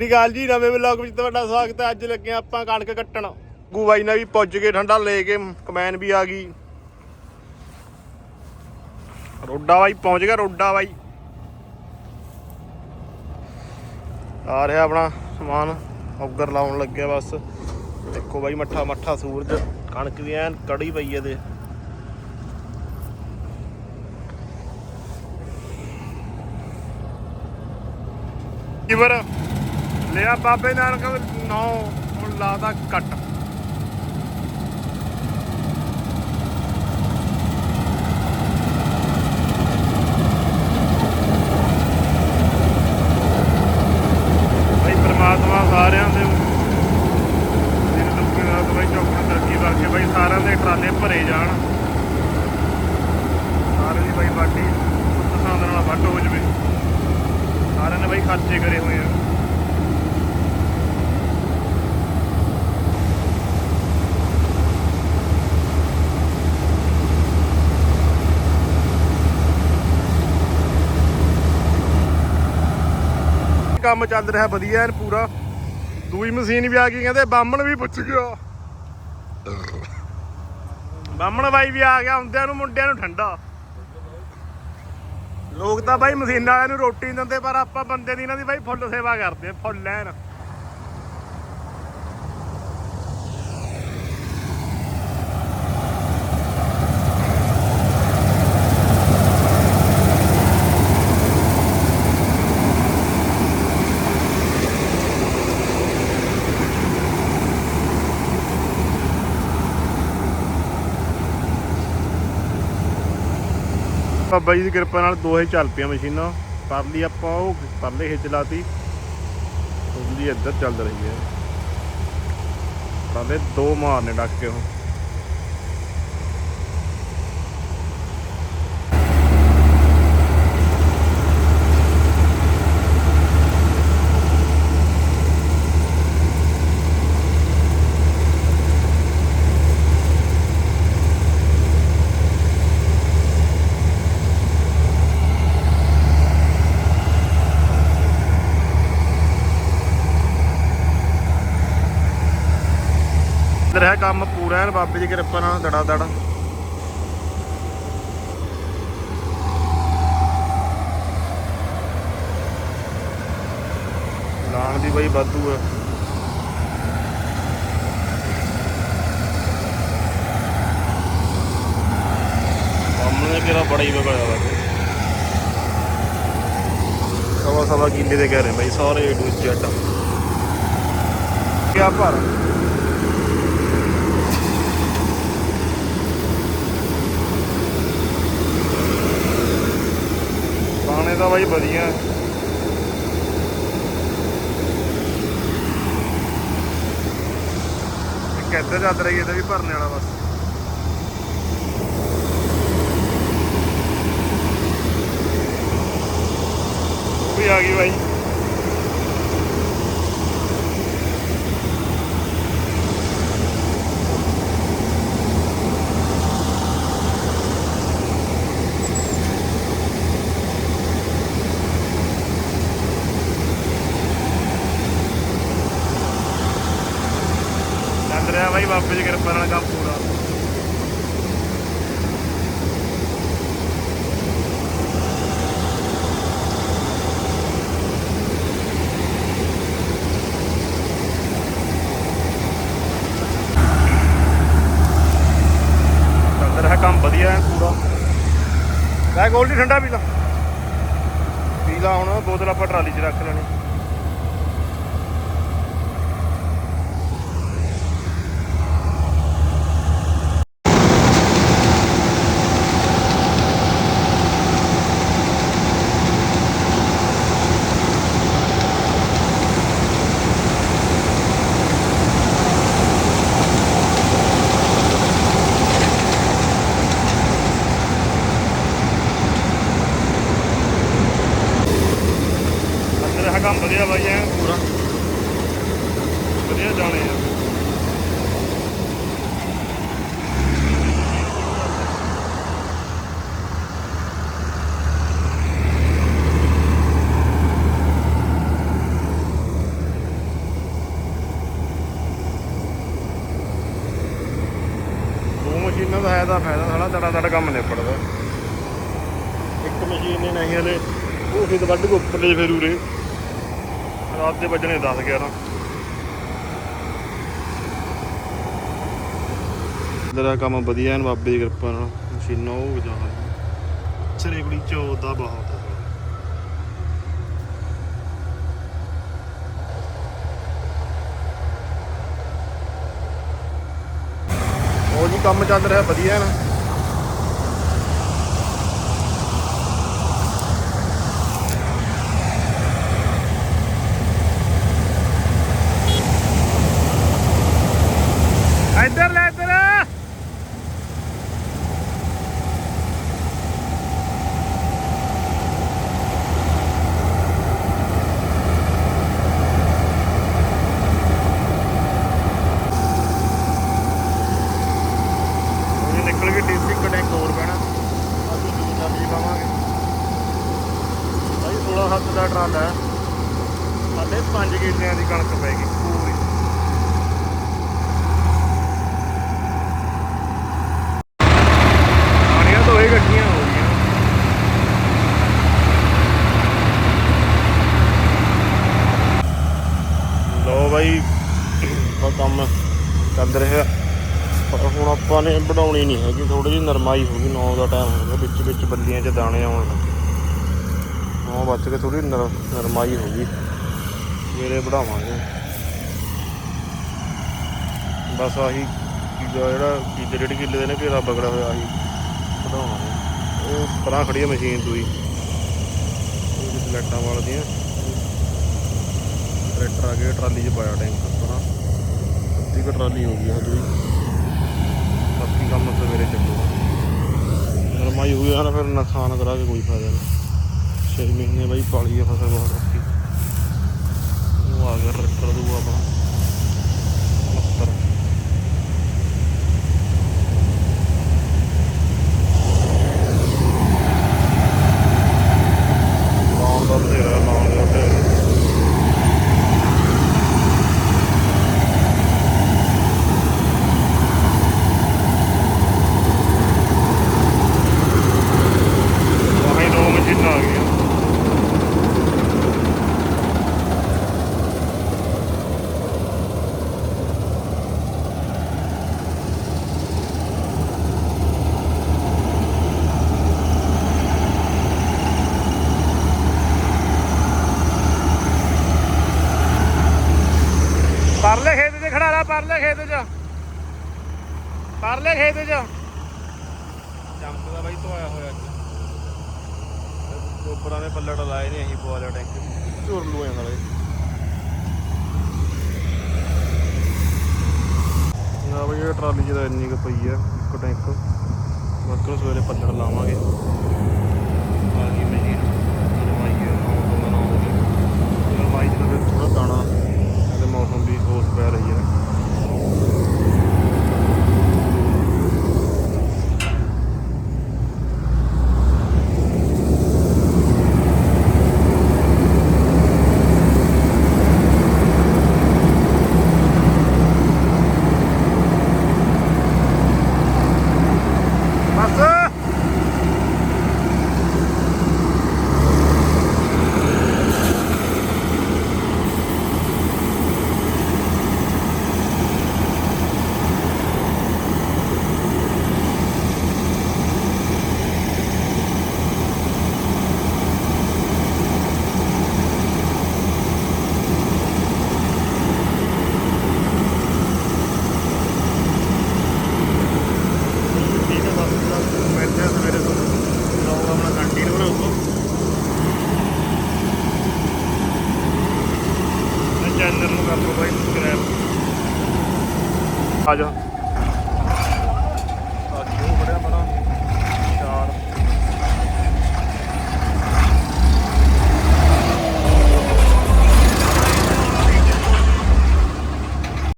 ਸ੍ਰੀ ਅਕਾਲ ਜੀ, ਨਵੇਂ ਵਲੌਗ ਵਿੱਚ ਤੁਹਾਡਾ ਸਵਾਗਤ ਹੈ। ਅੱਜ ਲੱਗੇ ਆਪਾਂ ਕਣਕ ਕੱਟਣ। ਗੂ ਬਾਈ ਨੇ ਵੀ ਪੁੱਜ ਕੇ ਠੰਡਾ ਲੈ ਕੇ ਕਮੈਨ ਵੀ ਆ ਗਈ। ਰੋਡਾ ਬਾਈ, ਪਹੁੰਚ ਗਿਆ ਰੋਡਾ ਬਾਈ। ਆ ਰਿਹਾ ਆਪਣਾ ਸਮਾਨ। ਔਗਰ ਲਾਉਣ ਲੱਗਿਆ ਬਸ। ਦੇਖੋ ਬਾਈ, ਮੱਠਾ ਮੱਠਾ ਸੂਰਜ। ਕਣਕ ਵੀ ਐਨ ਕੜੀ ਪਈ ਇਹਦੇ ਕਿਵਰ ਲਿਆ ਬਾਬੇ ਨਾਨਕ ਨੌ ਹੁਣ ਲਾਦਾ ਕੱਟ ਭਾਈ ਪ੍ਰਮਾਤਮਾ ਸਾਰਿਆਂ ਦੇ ਦਿਨ ਤਰੱਕੀ ਕਰਕੇ ਭਾਈ ਸਾਰਿਆਂ ਦੇ ਟਰਾਲੇ ਭਰੇ ਜਾਣ। ਸਾਰਿਆਂ ਦੀ ਭਾਈ ਬਾਟੀ ਪਸੰਦ ਨਾਲ ਵੱਢ ਹੋ ਜਵੇ। ਸਾਰਿਆਂ ਨੇ ਬਾਈ ਖਰਚੇ ਕਰੇ ਹੋਏ ਆ। ਕੰਮ ਚੱਲ ਰਿਹਾ ਵਧੀਆ ਐਨ ਪੂਰਾ। ਦੂਈ ਮਸ਼ੀਨ ਵੀ ਆ ਗਈ, ਕਹਿੰਦੇ ਬਾਹਮਣ ਵੀ ਪੁੱਛ ਗਿਆ। ਬਾਮਣ ਬਾਈ ਵੀ ਆ ਗਿਆ, ਹੁੰਦਿਆਂ ਨੂੰ ਮੁੰਡਿਆਂ ਨੂੰ ਠੰਡਾ। ਲੋਕ ਤਾਂ ਬਾਈ ਮਸ਼ੀਨਾਂ ਵਾਲਿਆਂ ਨੂੰ ਰੋਟੀ ਦਿੰਦੇ, ਪਰ ਆਪਾਂ ਬੰਦੇ ਦੀ ਇਹਨਾਂ ਦੀ ਬਾਈ ਫੁੱਲ ਸੇਵਾ ਕਰਦੇ ਫੁੱਲ ਐਨ। ਬਾਬਾ ਜੀ ਦੀ ਕਿਰਪਾ ਨਾਲ ਦੋਹੇ ਚੱਲ ਪਈਆਂ ਮਸ਼ੀਨਾਂ। ਪਰਲੀ ਆਪਾਂ ਉਹ ਪਰਲੇ ਹਿੱਚ ਲਾਤੀ। ਉਰਲੀ ਇੱਧਰ ਚੱਲ ਰਹੀ ਹੈ। ਪਰਲੇ ਦੋ ਮਾਰਨੇ ਡੱਕ ਕੇ ਉਹ ਇੱਧਰ ਕੰਮ ਪੂਰਾ ਐਨ ਬਾਬੇ ਦੀ ਕਿਰਪਾ ਨਾਲ ਦੜਾ ਦੜ। ਲਾਣ ਦੀ ਬਈ ਵਾਧੂ ਹੈ ਕੰਮ ਨੇ ਕਿਹੜਾ ਬੜਾ ਹੀ ਵਿਗੜਿਆ ਵਾ। ਸਵਾ ਸਵਾ ਕਿੱਲੇ ਦੇ ਕਹਿ ਰਹੇ ਬਾਈ, ਸਾਰੇ ਏ ਟੂ ਜ਼ੈਡ ਕਿਆ ਭਰ ਪਾਣੇ ਤਾਂ ਬਾਈ ਵਧੀਆ ਹੈ। ਇੱਕ ਇੱਧਰ ਚੱਲ ਰਹੀ ਇਹਦਾ ਵੀ ਭਰਨੇ ਵਾਲਾ ਬਸ ਵੀ ਆ ਗਈ ਬਾਈ ਚੱਲ ਰਿਹਾ ਬਾਈ ਬਾਬੇ ਦੀ ਕਿਰਪਾ ਨਾਲ ਕੰਮ ਪੂਰਾ ਚੱਲ ਰਿਹਾ ਕੰਮ ਵਧੀਆ ਹੈ ਪੂਰਾ ਲੈ ਠੰਡਾ ਪੀ ਲਾ ਪੀ ਲਾ ਹੁਣ ਬੋਤਲ ਆਪਾਂ ਟਰਾਲੀ 'ਚ ਰੱਖ ਲੈਣੀ ਅੰਦਰ ਇਹ ਕੰਮ ਵਧੀਆ ਬਾਈ ਐ ਪੂਰਾ ਵਧੀਆ ਜਾਣੇ ਆ ਫਾਇਦਾ ਫਾਇਦਾ ਸਾਲਾ ਤੜਾ ਤੜ ਕੰਮ ਨਿਬੜਦਾ। ਇੱਕ ਮਸ਼ੀਨ ਨੇ ਨਹੀਂ ਹਲੇ। ਉਹ ਫਿਰ ਵੱਢ ਕੇ ਉੱਪਰ ਲੈ ਫਿਰ ਉਰੇ। ਰਾਤ ਦੇ ਵੱਜਣੇ 10 11 ਤੇਰਾ ਕੰਮ ਵਧੀਆ ਐਨ ਬਾਬੇ ਦੀ ਕਿਰਪਾ ਨਾਲ। ਮਸ਼ੀਨਾਂ ਉਹ ਜਾਣ ਛਰੇ ਕੁੜੀ ਚੋਦ ਦਾ ਬਹੁਤ ਆ ਉਹ ਜੀ ਕੰਮ ਚੱਲ ਰਿਹਾ ਵਧੀਆ ਨਾ। ਇੱਧਰ ਲੈ ਇੱਧਰ ਇਹ ਨਿਕਲ ਕੇ ਡੀਸੀ ਕਟੈਂਕ ਹੋਰ ਪੈਣਾ। ਅਸੀਂ ਦੂਜਾ ਵੀ ਪਾਵਾਂਗੇ। ਭਾਈ 16 ਹੱਥ ਦਾ ਟਰਾਲਾ ਹੈ। ਸਾਡੇ 5 ਕਿੱਲਿਆਂ ਦੀ ਕਣਕ ਪੈ ਗਈ ਪੂਰੀ। ਆਣੀਆਂ ਤਾਂ ਇਹ ਗੱਡੀਆਂ ਹੋ ਗਈਆਂ। ਲੋ ਬਾਈ ਉਹ ਕੰਮ ਚੱਲ ਰਿਹਾ। ਆਪਾਂ ਨੇ ਬਣਾਉਣੀ ਨਹੀਂ ਹੈਗੀ ਥੋੜੀ ਜਿਹੀ ਨਰਮਾਈ ਹੋ ਗਈ 9 ਦਾ ਟਾਈਮ ਹੋ ਗਿਆ, ਵਿੱਚ ਵਿੱਚ ਬੱਲੀਆਂ 'ਚ ਦਾਣੇ ਆਉਣ ਲੱਗੇ ਹਾਂ ਬਚ ਕੇ ਥੋੜੀ ਨਰਮਾਈ ਹੋ ਗਈ। ਸਵੇਰੇ ਵਧਾਵਾਂਗੇ ਬਸ ਆਹੀ ਚੀਜ਼ਾਂ ਜਿਹੜਾ ਕਿੱਲੇ ਡੇਢ ਕਿੱਲੇ ਦੇ ਨੇ ਘੇਰਾ ਬਗੜਾ ਹੋਇਆ ਆਹੀ ਵਧਾਉਣਾ ਉਹ ਪਰਾਂ ਖੜੀ ਹੈ ਮਸ਼ੀਨ ਦੂਈ। ਉਹ ਜਿਸ ਵਾਲਦੀਆਂ ਟਰੈਕਟਰ ਆ ਗਿਆ, ਟਰਾਲੀ 'ਚ ਪਾਇਆ ਟੈਂਕ। ਪਰਾਂ ਅੱਧੀ ਕੁ ਟਰਾਲੀ ਹੋ ਗਈ ਆ ਦੂਈ। ਕੰਮ ਸਵੇਰੇ ਚੱਲੂਗਾ ਨਰਮਾਈ ਹੋਈ ਗਿਆ ਨਾ, ਫਿਰ ਨੁਕਸਾਨ ਕਰਾ ਕੇ ਕੋਈ ਫਾਇਦਾ ਨਹੀਂ। ਛੇ ਮਹੀਨੇ ਬਾਈ ਪਾਲੀ ਆ ਫਸਲ ਬਹੁਤ ਔਖੀ। ਉਹ ਆ ਗਿਆ, ਟਰੈਕਟਰ ਦੂਆ ਆਪਣਾ 69 ਲਾਉਣ ਦਾ ਬਥੇਰਾ ਲਾਉਣ ਦਾ ਬਥੇਰਾ ਵਾਹੇ ਦੋ ਮਸ਼ੀਨਾਂ ਆ ਗਈਆਂ ਪਰਲੇ ਖੇਤ 'ਚ ਖੜਾ ਲਾ ਪਰਲੇ ਖੇਤ 'ਚ। ਪਰਲੇ ਖੇਤ 'ਚ। ਚਮਕਦਾ ਬਾਈ ਧੋਇਆ ਹੋਇਆ ਅੱਜ ਗੋਬਰਾਂ ਦੇ ਪੱਲੜ ਲਾਏ ਨੇ ਅਸੀਂ ਪਵਾ ਲਿਆ ਟੈਂਕ ਝੁਰ ਲੂਏ ਨਾਲੇ। ਨਾ ਬਈ, ਇਹ ਟਰਾਲੀ 'ਚ ਇੰਨੀ ਕੁ ਪਈ ਆ, ਇੱਕ ਟੈਂਕ। ਬਾਕੀ ਸਵੇਰੇ ਪੱਲੜ ਲਾਵਾਂਗੇ ਆ ਗਈ ਮਸ਼ੀਨ ਨਰਮਾਈ ਹੈ ਨੌ ਤੋਂ ਨੌ ਵਜੇ ਨਰਮਾਈ 'ਚ ਤਾਂ ਫਿਰ ਥੋੜਾ ਦਾਣਾ ਤੇ ਮੌਸਮ ਵੀ ਹੋਸ ਪੈ ਰਹੀ ਹੈ ਬਸ ਠੀਕ ਹੈ ਬਸ ਮਿਲਦੇ ਆ ਸਵੇਰੇ ਤੁਹਾਨੂੰ ਲਾਉਂਗਾ ਆਪਣਾ ਕੰਟੀਨ ਬਣਾਉਂਗਾ ਚੈਨਲ ਨੂੰ ਕਰ ਲਓ ਬਾਈ ਸਬਸਕ੍ਰਾਈਬ ਆ ਜਾ।